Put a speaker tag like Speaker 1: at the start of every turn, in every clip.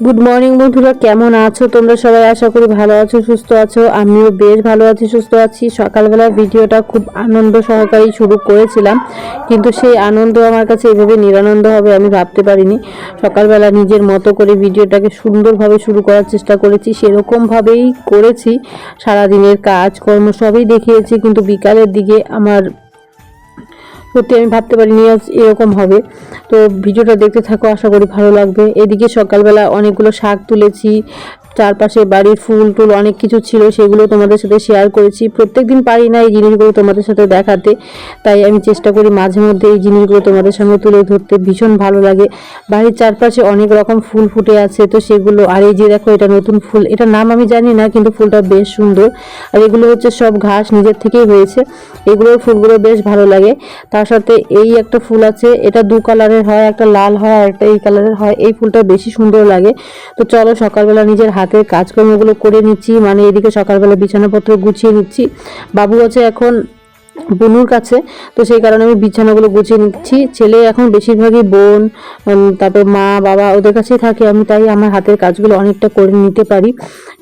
Speaker 1: Good morning বন্ধুরা। কেমন আছো তোমরা সবাই? আশা করি ভালো আছো, সুস্থ আছো। আমিও বেশ ভালো আছি, সুস্থ আছি। সকালবেলা ভিডিওটা খুব আনন্দ সহকারেই শুরু করেছিলাম। কিন্তু সেই আনন্দ আমার কাছে এভাবে নিরানন্দ হবে আমি ভাবতে পারিনি। সকালবেলা নিজের মতো করে ভিডিওটাকে সুন্দরভাবে শুরু করার চেষ্টা করেছি। সেরকমভাবেই করেছি। সারাদিনের কাজকর্ম সবই দেখিয়েছি। কিন্তু বিকালের দিকে আমার সত্যি আমি ভাবতে পারিনি আজ এরকম হবে। তো ভিডিওটা দেখতে থাকো, আশা করি ভালো লাগবে। এদিকে সকালবেলা অনেকগুলো শাক তুলেছি চারপাশে বাড়ির ফুল টুল অনেক কিছু ছিল, সেগুলো তোমাদের সাথে শেয়ার করেছি। প্রত্যেকদিন পারি না এই জিনিসগুলো তোমাদের সাথে দেখাতে। তাই আমি চেষ্টা করি মাঝে মধ্যে এই জিনিসগুলো তোমাদের সঙ্গে তুলে ধরতে। ভীষণ ভালো লাগে। বাড়ির চারপাশে অনেক রকম ফুল ফুটে আছে, তো সেগুলো, আর এই যে দেখো এটা নতুন ফুল এটা নাম আমি জানি না, কিন্তু ফুলটা বেশ সুন্দর। আর এগুলো হচ্ছে সব ঘাস নিজের থেকেই হয়েছে। এগুলোর ফুলগুলো বেশ ভালো লাগে। তার সাথে এই একটা ফুল আছে, এটা দু কালারের হয়, একটা লাল হয়, আর একটা এই কালারের হয়। এই ফুলটা বেশি সুন্দর লাগে। তো চলো সকালবেলা নিজের হাতের কাজকর্মগুলো করে নিচ্ছি মানে এদিকে সকালবেলা বিছানাপত্র গুছিয়ে নিচ্ছি। বাবু আছে এখন বনুর কাছে। তো সেই কারণে আমি বিছানাগুলো গুছিয়ে নিচ্ছি। ছেলে এখন বেশিরভাগই বোন তারপর মা, বাবা ওদের কাছেই থাকে। আমি তাই আমার হাতের কাজগুলো অনেকটা করে নিতে পারি।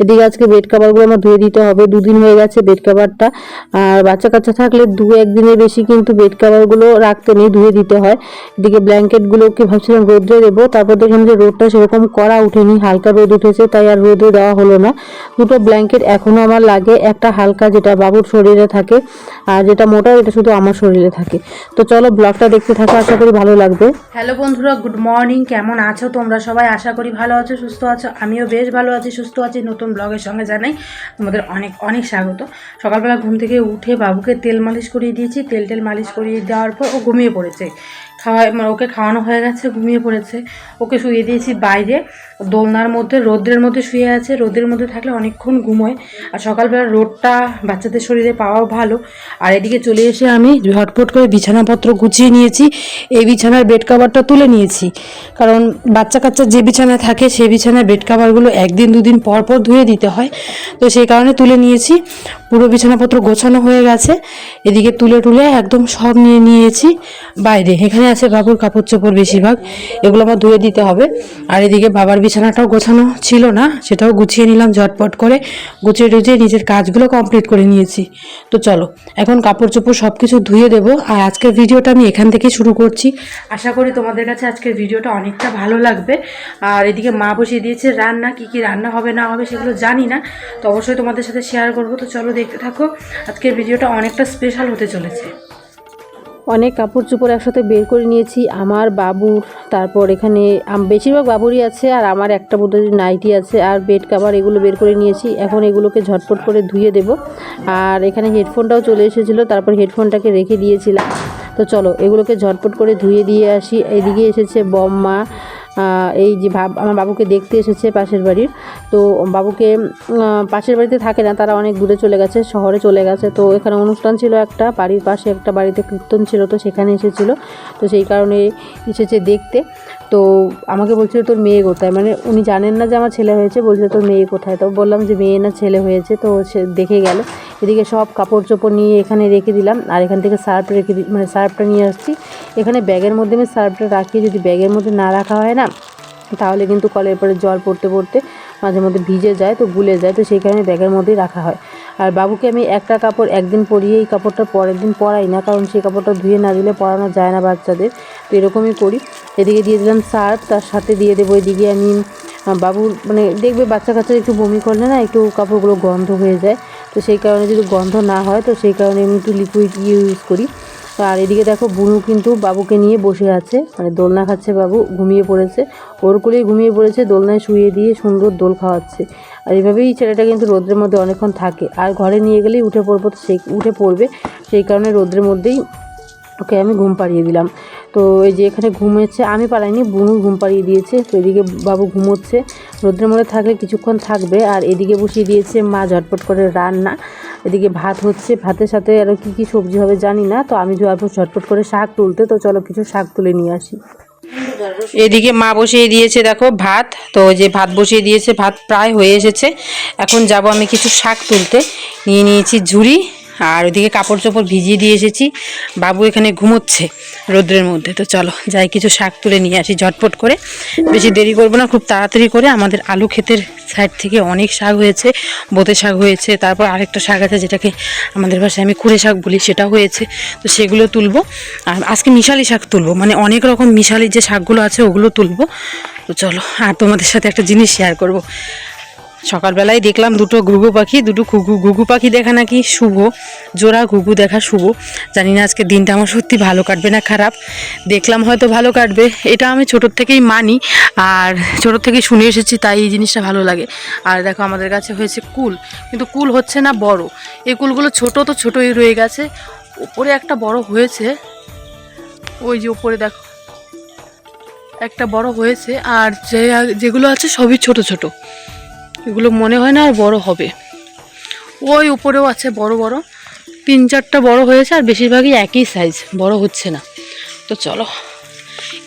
Speaker 1: এদিকে আজকে বেড কাভারগুলো আমার ধুয়ে দিতে হবে। দুদিন হয়ে গেছে বেড কাভারটা আর বাচ্চা কাচ্চা থাকলে দু একদিনের বেশি কিন্তু বেড কাভারগুলো রাখতে নেই, ধুয়ে দিতে হয়। এদিকে ব্ল্যাঙ্কেটগুলোকে ভাবছিলাম রোদ্রে দেবো। তারপর দেখলাম যে রোদটা সেরকম করা উঠেনি হালকা রোদ উঠেছে, তাই আর রোদে দেওয়া হলো না। দুটো ব্ল্যাঙ্কেট এখনও আমার লাগে। একটা হালকা যেটা বাবুর শরীরে থাকে। আর যেটা মোটা এটা শুধু আমার শরীরে থাকে। তো চলো ব্লগটা দেখতে থাকো, আশা করি ভালো লাগবে।
Speaker 2: হ্যালো বন্ধুরা গুড মর্নিং কেমন আছো তোমরা সবাই? আশা করি ভালো আছো, সুস্থ আছো। আমিও বেশ ভালো আছি, সুস্থ আছি, নতুন ব্লগের সঙ্গে জানাই তোমাদের অনেক অনেক স্বাগত। সকালবেলা ঘুম থেকে উঠে বাবুকে তেল মালিশ করিয়ে দিয়েছি। তেল টেল মালিশ করিয়ে দেওয়ার পর ও ঘুমিয়ে পড়েছে। খাওয়া মানে ওকে খাওয়ানো হয়ে গেছে, ঘুমিয়ে পড়েছে। ওকে শুয়ে দিয়েছি বাইরে। দোলনার মধ্যে, রোদ্রের মধ্যে শুয়ে আছে। রোদের মধ্যে থাকলে অনেকক্ষণ ঘুমোয়। আর সকালবেলা রোদটা বাচ্চাদের শরীরে পাওয়াও ভালো। আর এদিকে চলে এসে আমি ঝটপট করে বিছানাপত্র গুছিয়ে নিয়েছি। এই বিছানার বেড কাভারটা তুলে নিয়েছি। কারণ বাচ্চা কাচ্চা যে বিছানায় থাকে সেই বিছানার বেড কাভারগুলো একদিন, দুদিন পর পর ধুয়ে দিতে হয়। তো সেই কারণে তুলে নিয়েছি। পুরো বিছানাপত্র গোছানো হয়ে গেছে। এদিকে তুলে তুলে একদম সব নিয়ে নিয়েছি। বাইরে, এখানে আছে বাবুর কাপড় চোপড় বেশিরভাগ। এগুলো আমার ধুয়ে দিতে হবে। আর এদিকে বাবার বিছানাটাও গোছানো ছিল না, সেটাও গুছিয়ে নিলাম ঝটপট করে। গুছিয়ে টুছিয়ে নিজের কাজগুলো কমপ্লিট করে নিয়েছি। তো চলো, এখন কাপড় চোপড় সব কিছু ধুয়ে দেবো। আর আজকের ভিডিওটা আমি এখান থেকে শুরু করছি। আশা করি তোমাদের কাছে আজকের ভিডিওটা অনেকটা ভালো লাগবে। আর এদিকে মা বসিয়ে দিয়েছে রান্না, কি কি রান্না হবে, না হবে সেগুলো জানি না। তো অবশ্যই তোমাদের সাথে শেয়ার করব। তো চলো দেখতে থাকো, আজকের ভিডিওটা অনেকটা স্পেশাল হতে চলেছে।
Speaker 1: অনেক কাপড় চোপড় একসাথে বের করে নিয়েছি। আমার বাবুর তারপর এখানে বেশিরভাগ বাবুরই আছে আর আমার একটা বোধহয় নাইটি আছে আর বেড কাভার এগুলো বের করে নিয়েছি। এখন এগুলোকে ঝটপট করে ধুয়ে দেব। আর এখানে হেডফোনটাও চলে এসেছিল, তারপর হেডফোনটাকে রেখে দিয়েছিলাম। তো চলো, এগুলোকে ঝটপট করে ধুয়ে দিয়ে আসি। এদিকে এসেছে বম্মা এই যে ভাব আমার বাবুকে দেখতে এসেছে পাশের বাড়ির। তো বাবুকে পাশের বাড়িতে থাকে না, তারা অনেক দূরে চলে গেছে, শহরে চলে গেছে। তো এখানে অনুষ্ঠান ছিল একটা, বাড়ির পাশে একটা বাড়িতে কীর্তন ছিল, তো সেখানে এসেছিল। তো সেই কারণে এসেছে দেখতে। তো আমাকে বলছিল তোর মেয়ে কোথায়? মানে উনি জানেন না যে আমার ছেলে হয়েছে, বলছিল তোর মেয়ে কোথায়? তো বললাম যে মেয়ে না ছেলে হয়েছে, তো সে দেখে গেল। এদিকে সব কাপড় চোপড় নিয়ে এখানে রেখে দিলাম, আর এখান থেকে সার্ফ রেখে দি মানে সার্ফটা নিয়ে আসছি। এখানে ব্যাগের মধ্যে আমি সার্ফটা রাখি, যদি ব্যাগের মধ্যে না রাখা হয় না, তাহলে কিন্তু কলের পরে জল পড়তে পড়তে মাঝে মধ্যে ভিজে যায় তো গুলে যায় তো সেই কারণে ব্যাগের মধ্যেই রাখা হয়। আর বাবুকে আমি একটা কাপড় একদিন পরিয়ে এই কাপড়টা পরের দিন পরাই না, কারণ সেই কাপড়টা ধুয়ে না দিলে পরানো যায় না বাচ্চাদের। তো এরকমই করি। এদিকে দিয়ে দিলাম সার্ফ, তার সাথে দিয়ে দেবো এদিকে আমি বাবুর মানে দেখবে বাচ্চা কাচ্চা একটু বমি করলে না একটু কাপড়গুলো গন্ধ হয়ে যায়। তো সেই কারণে যদি গন্ধ না হয় তো সেই কারণে আমি একটু লিকুইড ইউজ করি। আর এদিকে দেখো বুনু কিন্তু বাবুকে নিয়ে বসে আছে। মানে দোলনা খাচ্ছে বাবু, ঘুমিয়ে পড়েছে। ওর কোলেই ঘুমিয়ে পড়েছে, দোলনায় শুয়ে দিয়ে সুন্দর দোল খাওয়াচ্ছে। আর এভাবেই ছেলেটা কিন্তু রোদ্রের মধ্যে অনেকক্ষণ থাকে। আর ঘরে নিয়ে গেলেই উঠে পড়ব সেই উঠে পড়বে। সেই কারণে রোদ্রের মধ্যেই ওকে আমি ঘুম পাড়িয়ে দিলাম। তো এই যে এখানে ঘুমেছে আমি পাড়াইনি বুনু ঘুম পাড়িয়ে দিয়েছে। তো এদিকে বাবু ঘুমোচ্ছে। রোদ্রের মধ্যে থাকলে কিছুক্ষণ থাকবে। আর এদিকে বসিয়ে দিয়েছে মা ঝটপট করে রান্না। এদিকে ভাত হচ্ছে। ভাতের সাথে আরও কী কী সবজি হবে জানি না। তো আমি যাব ঝটপট করে শাক তুলতে। তো চলো কিছু শাক তুলে নিয়ে আসি।
Speaker 2: এদিকে মা বসিয়ে দিয়েছে দেখো ভাত। তো যে ভাত বসিয়ে দিয়েছে। ভাত প্রায় হয়ে এসেছে। এখন যাব আমি কিছু শাক তুলতে। নিয়ে নিয়েছি ঝুড়ি। আর ওইদিকে কাপড় চোপড় ভিজিয়ে দিয়ে এসেছি। বাবু এখানে ঘুমোচ্ছে রোদ্রের মধ্যে। তো চলো যাই, কিছু শাক তুলে নিয়ে আসি ঝটপট করে। বেশি দেরি করব না, খুব তাড়াতাড়ি করে আমাদের আলু ক্ষেতের সাইড থেকে অনেক শাক হয়েছে বোতে শাক হয়েছে, তারপর আরেকটা শাক আছে যেটাকে আমাদের ভাষায় আমি কুড়ে শাক বলি সেটা হয়েছে। তো সেগুলো তুলবো। আর আজকে মিশালি শাক তুলবো মানে অনেক রকম মিশালি যে শাকগুলো আছে ওগুলো তুলবো। তো চলো, আর তোমাদের সাথে একটা জিনিস শেয়ার করব। সকালবেলায় দেখলাম দুটো ঘুঘু পাখি, দুটো ঘুঘু ঘুঘু পাখি দেখা নাকি শুভ, জোড়া ঘুঘু দেখা শুভ। জানি না আজকে দিনটা আমার সত্যি ভালো কাটবে না খারাপ। দেখলাম হয়তো ভালো কাটবে, এটা আমি ছোটোর থেকেই মানি। আর ছোটোর থেকেই শুনে এসেছি, তাই এই জিনিসটা ভালো লাগে। আর দেখো আমাদের কাছে হয়েছে কুল, কিন্তু কুল হচ্ছে না বড়। এই কুলগুলো ছোট তো ছোটোই রয়ে গেছে। ওপরে একটা বড় হয়েছে, ওই যে ওপরে দেখো। একটা বড় হয়েছে, আর যে যেগুলো আছে সবই ছোট ছোট। এগুলো মনে হয় না আর বড় হবে। ওই উপরেও আছে বড় বড়। তিন চারটা বড় হয়েছে আর বেশিরভাগই একই সাইজ বড় হচ্ছে না। তো চলো,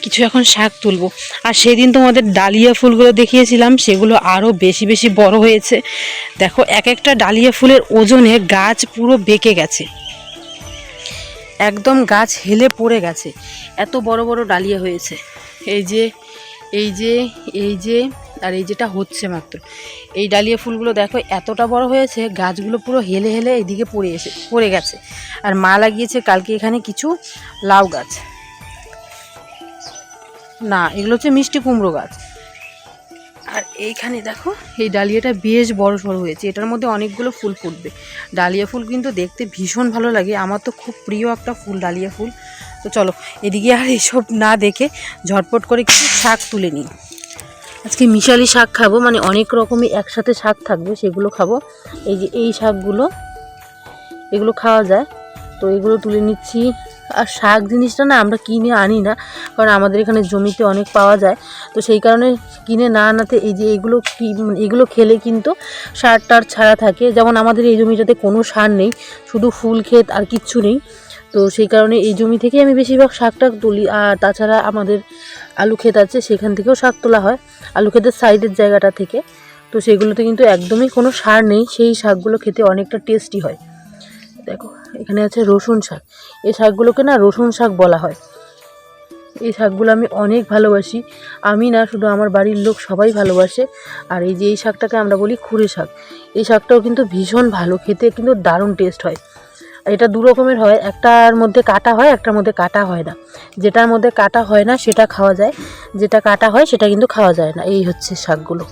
Speaker 2: কিছু এখন শাক তুলবো। আর সেদিন তোমাদের ডালিয়া ফুলগুলো দেখিয়েছিলাম, সেগুলো আরও বেশি বেশি বড় হয়েছে। দেখো, এক একটা ডালিয়া ফুলের ওজনে গাছ পুরো বেঁকে গেছে। একদম গাছ হেলে পড়ে গেছে। এত বড় বড় ডালিয়া হয়েছে। এই যে এই যে এই যে আর এই যেটা হচ্ছে মাত্র, এই ডালিয়া ফুলগুলো দেখো এতটা বড় হয়েছে, গাছগুলো পুরো হেলে হেলে এদিকে পড়ে এসে, পড়ে গেছে। আর মা লাগিয়েছে কালকে এখানে কিছু লাউ গাছ। না, এগুলো হচ্ছে মিষ্টি কুমড়ো গাছ। আর এইখানে দেখো, এই ডালিয়াটা বেশ বড় সড়ো হয়েছে, এটার মধ্যে অনেকগুলো ফুল ফুটবে। ডালিয়া ফুল কিন্তু দেখতে ভীষণ ভালো লাগে, আমার তো খুব প্রিয় একটা ফুল, ডালিয়া ফুল। তো চলো, এদিকে আর এসব না দেখে ঝটপট করে কিছু শাক তুলে নিই। আজকে মিশালি শাক খাব মানে অনেক রকমই একসাথে শাক থাকবে, সেগুলো খাব। এই যে এই শাকগুলো, এগুলো খাওয়া যায়। তো এগুলো তুলে নিচ্ছি। আর শাক জিনিসটা না আমরা কিনে আনি না, কারণ আমাদের এখানে জমিতে অনেক পাওয়া যায়। তো সেই কারণে কিনে না আনাতে এই যে এগুলো এগুলো খেলে কিন্তু সার টার ছাড়া থাকে। যেমন আমাদের এই জমিটাতে কোনো সার নেই, শুধু ফুল ক্ষেত আর কিচ্ছু নেই। তো সেই কারণে এই জমি থেকেই আমি বেশিরভাগ শাক টাক তুলি। আর তাছাড়া আমাদের আলু ক্ষেত আছে, সেখান থেকেও শাক তোলা হয়, আলু ক্ষেতের সাইডের জায়গাটা থেকে। তো সেগুলোতে কিন্তু একদমই কোনো সার নেই, সেই শাকগুলো খেতে অনেকটা টেস্টি হয়। দেখো, এখানে আছে রসুন শাক। এই শাকগুলোকে না রসুন শাক বলা হয়। এই শাকগুলো আমি অনেক ভালোবাসি। আমি না, শুধু আমার বাড়ির লোক সবাই ভালোবাসে। আর এই যে এই শাকটাকে আমরা বলি খুরে শাক। এই শাকটাও কিন্তু ভীষণ ভালো, খেতে কিন্তু দারুণ টেস্ট হয়। এটা দু রকমের হয়। একটার মধ্যে কাটা হয়, একটার মধ্যে কাটা হয় না। যেটার মধ্যে কাটা হয় না, সেটা খাওয়া যায়। যেটা কাটা হয়, সেটা কিন্তু খাওয়া যায় না। এই হচ্ছে শাকগুলো।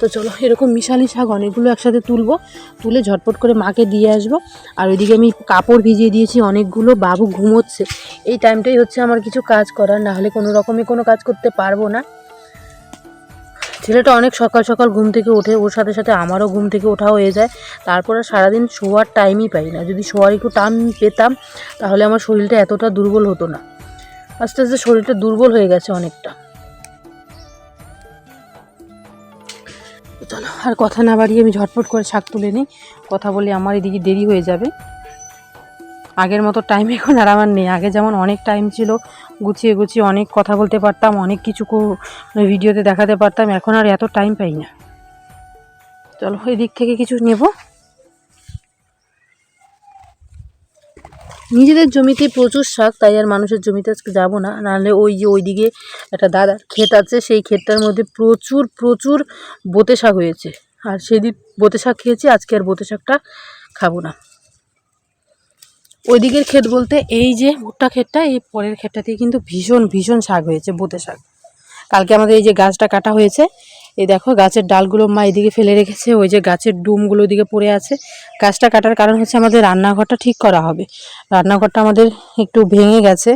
Speaker 2: তো চলো, এরকম মিশালি শাক অনেকগুলো একসাথে তুলবো। তুলে ঝটপট করে মাকে দিয়ে আসব। আর ওইদিকে আমি কাপড় ভিজিয়ে দিয়েছি অনেকগুলো। বাবু ঘুমোচ্ছে। এই টাইমটাই হচ্ছে আমার কিছু কাজ করার। না হলে কোনো রকমই কোনো কাজ করতে পারব না। ছেলেটা অনেক সকাল সকাল ঘুম থেকে ওঠে, ওর সাথে সাথে আমারও ঘুম থেকে ওঠা হয়ে যায়। তারপর সারাদিন শোয়ার টাইমই পাই না। যদি শোয়ার একটু টাইম পেতাম, তাহলে আমার শরীরটা এতটা দুর্বল হতো না। আস্তে আস্তে শরীরটা দুর্বল হয়ে গেছে অনেকটা। চলো, আর কথা না বাড়িয়ে আমি ঝটপট করে শাক তুলে নিই। কথা বলে আমার এদিকে দেরি হয়ে যাবে। আগের মতো টাইম এখন আর আমার নেই। আগে যেমন অনেক টাইম ছিল, গুছিয়ে গুছিয়ে অনেক কথা বলতে পারতাম, অনেক কিছু ভিডিওতে দেখাতে পারতাম, এখন আর এত টাইম পাই না। চলো এই দিক থেকে কিছু নেব। নিজেদের জমিতে প্রচুর শাক, তাই আর মানুষের জমিতে আজকে যাব না। নাহলে ওই যে ওইদিকে একটা দাদার ক্ষেত আছে, সেই ক্ষেতটার মধ্যে প্রচুর প্রচুর বোতে শাক হয়েছে। আর সেদিন বোতে শাক খেয়েছি, আজকে আর বোতে শাকটা খাব না। ওই দিকের ক্ষেত বলতে এই যে ভুট্টা ক্ষেতটা, এই পরের ক্ষেতটাতে কিন্তু ভীষণ ভীষণ শাক হয়েছে, বোতে শাক। কালকে আমাদের এই যে গাছটা কাটা হয়েছে, এই দেখো গাছের ডালগুলো মা এদিকে ফেলে রেখেছে, ওই যে গাছের ডুমগুলো ওদিকে পড়ে আছে। গাছটা কাটার কারণ হচ্ছে আমাদের রান্নাঘরটা ঠিক করা হবে। রান্নাঘরটা আমাদের একটু ভেঙে গেছে,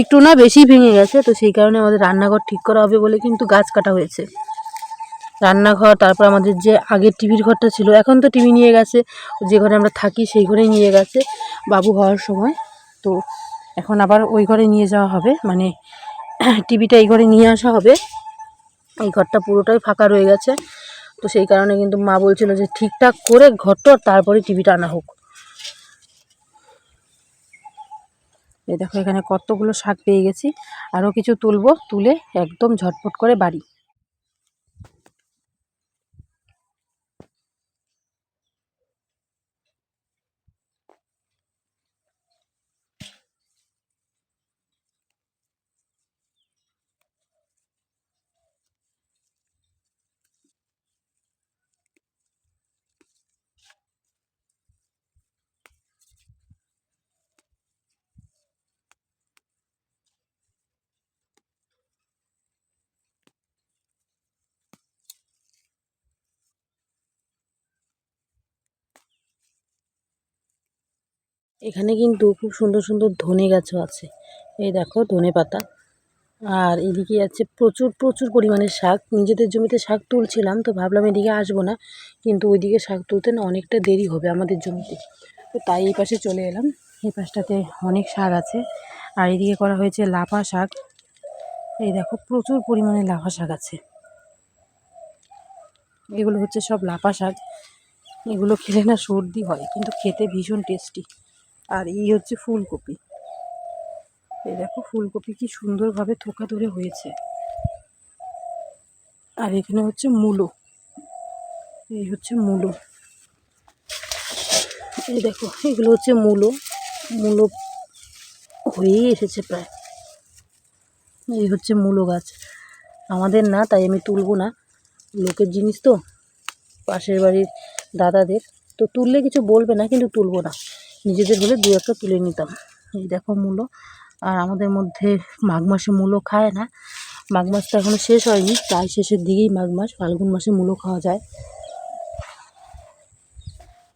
Speaker 2: একটু না বেশি ভেঙে গেছে, তো সেই কারণে আমাদের রান্নাঘর ঠিক করা হবে বলে কিন্তু গাছ কাটা হয়েছে। রান্নাঘর, তারপর আমাদের যে আগের টিভির ঘরটা ছিল, এখন তো টিভি নিয়ে গেছে, যে ঘরে আমরা থাকি সেই ঘরেই নিয়ে গেছে বাবু হওয়ার সময়। তো এখন আবার ওই ঘরে নিয়ে যাওয়া হবে মানে টিভিটা এই ঘরে নিয়ে আসা হবে। এই ঘরটা পুরোটাই ফাঁকা রয়ে গেছে। তো সেই কারণে কিন্তু মা বলছিল যে ঠিকঠাক করে ঘরটা তারপরে টিভিটা আনা হোক। এই দেখো এখানে কতগুলো শাক পেয়ে গেছি। আরও কিছু তুলবো, তুলে একদম ঝটপট করে বাড়ি।
Speaker 1: এখানে কিন্তু খুব সুন্দর সুন্দর ধনে গাছও আছে। এই দেখো ধনে পাতা। আর এদিকে আছে প্রচুর প্রচুর পরিমাণে শাক। নিজেদের জমিতে শাক তুলছিলাম তো ভাবলাম এদিকে আসব না, কিন্তু ওইদিকে শাক তুলতে না অনেকটা দেরি হবে আমাদের জমিতে। তো তাই এই পাশে চলে এলাম। এই পাশটাতে অনেক শাক আছে। আর এদিকে করা হয়েছে লাফা শাক। এই দেখো প্রচুর পরিমাণে লাফা শাক আছে। এগুলো হচ্ছে সব লাফা শাক। এগুলো খেলে না সর্দি হয়, কিন্তু খেতে ভীষণ টেস্টি। আর এই হচ্ছে ফুলকপি। এই দেখো, ফুলকপি কি সুন্দরভাবে থোকা ধরে হয়েছে। আর এখানে হচ্ছে মূলো। এই হচ্ছে মূলো। এই দেখো, এগুলো হচ্ছে মূলো। মূলো হয়েই এসেছে প্রায়। এই হচ্ছে মূলো গাছ। আমাদের না, তাই আমি তুলবো না। লোকের জিনিস তো, পাশের বাড়ির দাদাদের। তো তুললে কিছু বলবে না, কিন্তু তুলবো না। নিজেদের হলে দু একটা তুলে নিতাম। এই দেখো মূলো। আর আমাদের মধ্যে মাঘ মাসে মূলো খায় না। মাঘ মাস তো এখনও শেষ হয়নি। প্রায় শেষের দিকেই মাঘ মাস। ফাল্গুন মাসে মূলো খাওয়া যায়।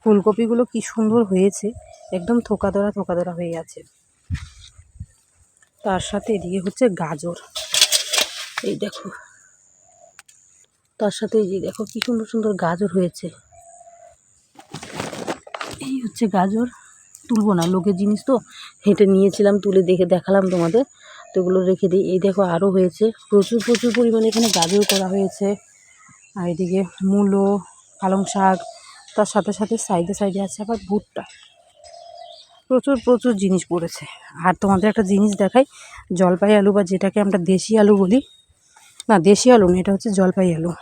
Speaker 1: ফুলকপিগুলো কি সুন্দর হয়েছে। একদম থোকা ধরা থোকা ধরা হয়ে আছে তার সাথে এদিকে হচ্ছে গাজর। এই দেখো। তার সাথে এই দেখো কি সুন্দর সুন্দর গাজর হয়েছে। এই হচ্ছে গাজর। তুলবো না। লোকের জিনিস তো হেঁটে নিয়েছিলাম, তুলে দেখে দেখালাম তোমাদের। তো এগুলো রেখে দিই। এই দেখো আরও হয়েছে। প্রচুর প্রচুর পরিমাণে এখানে গাজর করা হয়েছে। আর এদিকে মূলো, পালং শাক, তার সাথে সাথে সাইডে সাইডে আছে আবার ভুট্টা। প্রচুর প্রচুর জিনিস পড়েছে। আর তোমাদের একটা জিনিস দেখাই। জলপাই আলু বা যেটাকে আমরা দেশি আলু বলি। না, দেশি আলু না, এটা হচ্ছে জলপাই আলু।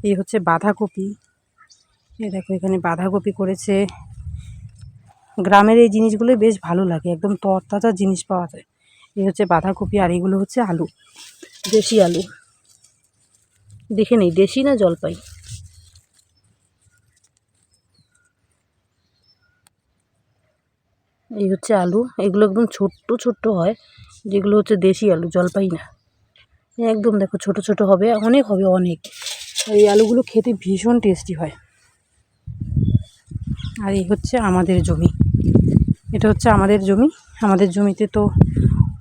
Speaker 1: এই হচ্ছে বাঁধাকপি। এই দেখো, এখানে বাঁধাকপি করেছে। গ্রামের এই জিনিসগুলোই বেশ ভালো লাগে, একদম তরতাজা জিনিস পাওয়া যায়। এই হচ্ছে বাঁধাকপি আর এগুলো হচ্ছে আলু, দেশি আলু। দেখে নেই, দেশি না জলপাই? এই হচ্ছে আলু, এগুলো একদম ছোট্ট ছোট্ট হয়, যেগুলো হচ্ছে দেশি আলু, জলপাই না। একদম দেখো, ছোট ছোট হবে, অনেক হবে, অনেক। এই আলুগুলো খেতে ভীষণ টেস্টি হয়। আর এই হচ্ছে আমাদের জমি। এটা হচ্ছে আমাদের জমি। আমাদের জমিতে তো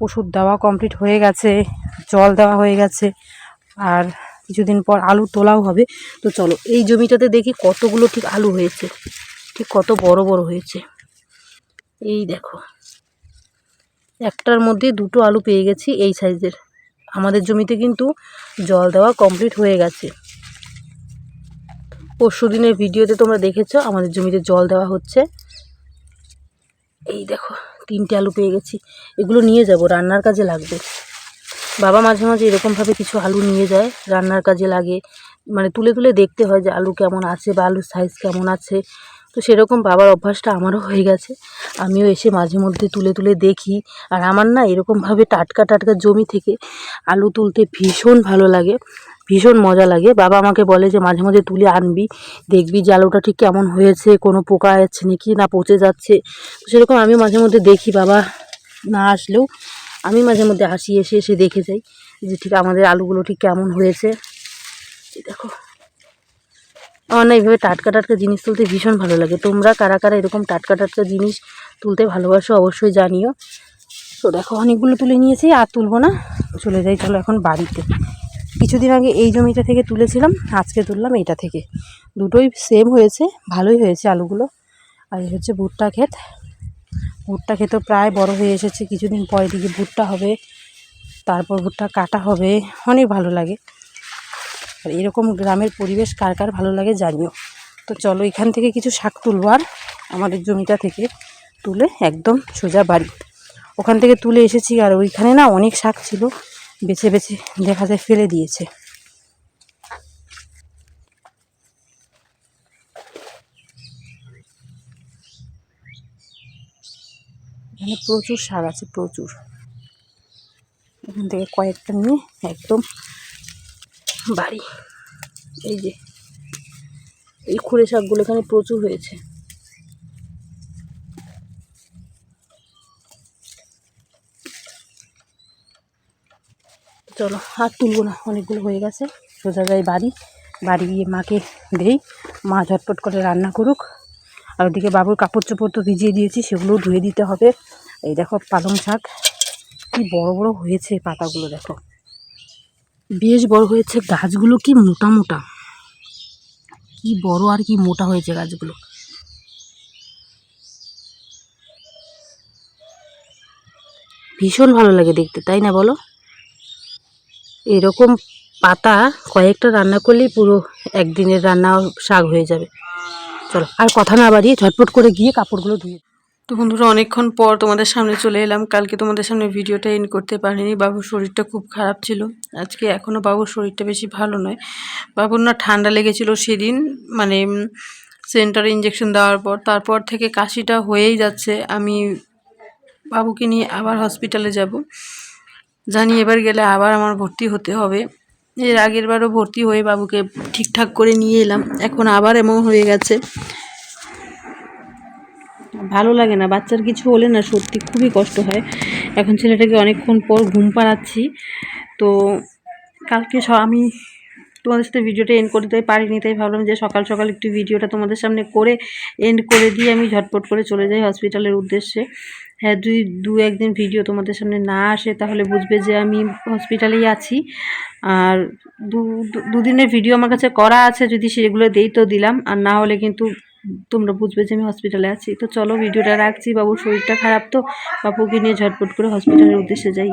Speaker 1: ওষুধ দেওয়া কমপ্লিট হয়ে গেছে, জল দেওয়া হয়ে গেছে, আর কিছুদিন পর আলু তোলাও হবে। তো চলো, এই জমিটাতে দেখি কতগুলো ঠিক আলু হয়েছে। ঠিক কত বড় বড় হয়েছে। এই দেখো, একটার মধ্যে দুটো আলু পেয়ে গেছি এই সাইজের। আমাদের জমিতে কিন্তু জল দেওয়া কমপ্লিট হয়ে গেছে। পরশু দিনের ভিডিওতে তোমরা দেখেছ, আমাদের জমিতে জল দেওয়া হচ্ছে। এই দেখো, তিনটে আলু পেয়ে গেছি। এগুলো নিয়ে যাব, রান্নার কাজে লাগবে। বাবা মাঝে মাঝে এরকমভাবে কিছু আলু নিয়ে যায়, রান্নার কাজে লাগে। মানে তুলে তুলে দেখতে হয় যে আলু কেমন আছে বা আলুর সাইজ কেমন আছে। তো সেরকম বাবার অভ্যাসটা আমারও হয়ে গেছে। আমিও এসে মাঝে মধ্যে তুলে তুলে দেখি। আর আমার না এরকমভাবে টাটকা টাটকা জমি থেকে আলু তুলতে ভীষণ ভালো লাগে। ভীষণ মজা লাগে। বাবা আমাকে বলে যে মাঝে মাঝে তুলে আনবি, দেখবি যে আলুটা ঠিক কেমন হয়েছে, কোনো পোকা আছে নাকি, না পচে যাচ্ছে। সেরকম আমি মাঝে মধ্যে দেখি, বাবা না আসলেও আমি মাঝে মধ্যে আসি, এসে এসে দেখে যাই যে ঠিক আমাদের আলুগুলো ঠিক কেমন হয়েছে। দেখো। আমার না এইভাবে টাটকা টাটকা জিনিস তুলতে ভীষণ ভালো লাগে। তোমরা কারা কারা এরকম টাটকা টাটকা জিনিস তুলতে ভালোবাসো অবশ্যই জানিও। তো দেখো, অনেকগুলো তুলে নিয়েছি, আর তুলবো না। চলে যাই, চলো এখন বাড়িতে। কিছুদিন আগে এই জমিটা থেকে তুলেছিলাম, আজকে তুললাম এইটা থেকে। দুটোই সেম হয়েছে, ভালোই হয়েছে আলুগুলো। আর এই হচ্ছে ভুট্টা ক্ষেত। ভুট্টা ক্ষেতও প্রায় বড় হয়ে এসেছে, কিছুদিন পর দিকে ভুট্টা হবে, তারপর ভুট্টা কাটা হবে, অনেক ভালো লাগে। আর এরকম গ্রামের পরিবেশ কার কার ভালো লাগে জানিও। তো চলো এখান থেকে কিছু শাক তুলবো আর আমাদের জমিটা থেকে তুলে একদম সোজা বাড়ি। ওখান থেকে তুলে এসেছি আর ওইখানে না অনেক শাক ছিল। বেছে বেছে দেখা যায় ফেলে দিয়েছে। এখানে প্রচুর শাক আছে, প্রচুর। এখান থেকে কয়েকটা নিয়ে একদম বাড়ি। এই যে, এই খুঁড়ে শাকগুলো এখানে প্রচুর হয়েছে। চলো, আর তুলবো না, অনেকগুলো হয়ে গেছে। সোজা যাই বাড়ি। বাড়ি গিয়ে মাকে দেই। মা ঝটপট করে রান্না করুক।
Speaker 2: আর ওদিকে বাবুর কাপড় চোপড় তো ভিজিয়ে দিয়েছি, সেগুলোও ধুয়ে দিতে হবে। এই দেখো, পালং শাক। কি বড় বড় হয়েছে পাতাগুলো, দেখো। বেশ বড় হয়েছে। গাছগুলো কি মোটা মোটা। কি বড় আর কি মোটা হয়েছে গাছগুলো। ভীষণ ভালো লাগে দেখতে, তাই না বলো? এরকম পাতা কয়েকটা রান্না করলেই পুরো একদিনের রান্না শাক হয়ে যাবে। চলো, আর কথা না বাড়িয়ে ঝটপট করে গিয়ে কাপড়গুলো ধুয়ে
Speaker 1: তো বন্ধুরা, অনেকক্ষণ পর তোমাদের সামনে চলে এলাম। কালকে তোমাদের সামনে ভিডিওটা এন্ড করতে পারিনি। বাবুর শরীরটা খুব খারাপ ছিল। আজকে এখনও বাবুর শরীরটা বেশি ভালো নয়। বাবুর না ঠান্ডা লেগেছিল সেদিন মানে সেন্টারে ইঞ্জেকশন দেওয়ার পর। তারপর থেকে কাশিটা হয়েই যাচ্ছে। আমি বাবুকে নিয়ে আবার হসপিটালে যাব। জানি এবার গেলে আবার আমার ভর্তি হতে হবে। এর আগের বারও ভর্তি হয়ে বাবুকে ঠিকঠাক করে নিয়ে এলাম। এখন আবার এমন হয়ে গেছে। ভালো লাগে না, বাচ্চার কিছু হলে না সত্যি খুবই কষ্ট হয়। এখন ছেলেটাকে অনেকক্ষণ পর ঘুম পাড়াচ্ছি। তো কালকে আমি তোমাদের সাথে ভিডিওটা এন্ড করতে পারিনি, তাই ভাবলাম যে সকাল সকাল একটু ভিডিওটা তোমাদের সামনে করে এন্ড করে দিয়ে আমি ঝটপট করে চলে যাই হসপিটালের উদ্দেশ্যে। হ্যাঁ দুই দু একদিন ভিডিও তোমাদের সামনে না আসে, তাহলে বুঝবে যে আমি হসপিটালেই আছি। আর দুদিনের ভিডিও আমার কাছে করা আছে, যদি সেগুলো দেই তো দিলাম। আর না হলে কিন্তু তোমরা বুঝবে যে আমি হসপিটালে আছি। তো চলো ভিডিওটা রাখছি, বাবুর শরীরটা খারাপ তো, বাবুকে নিয়ে ঝটপট করে হসপিটালের উদ্দেশ্যে যাই।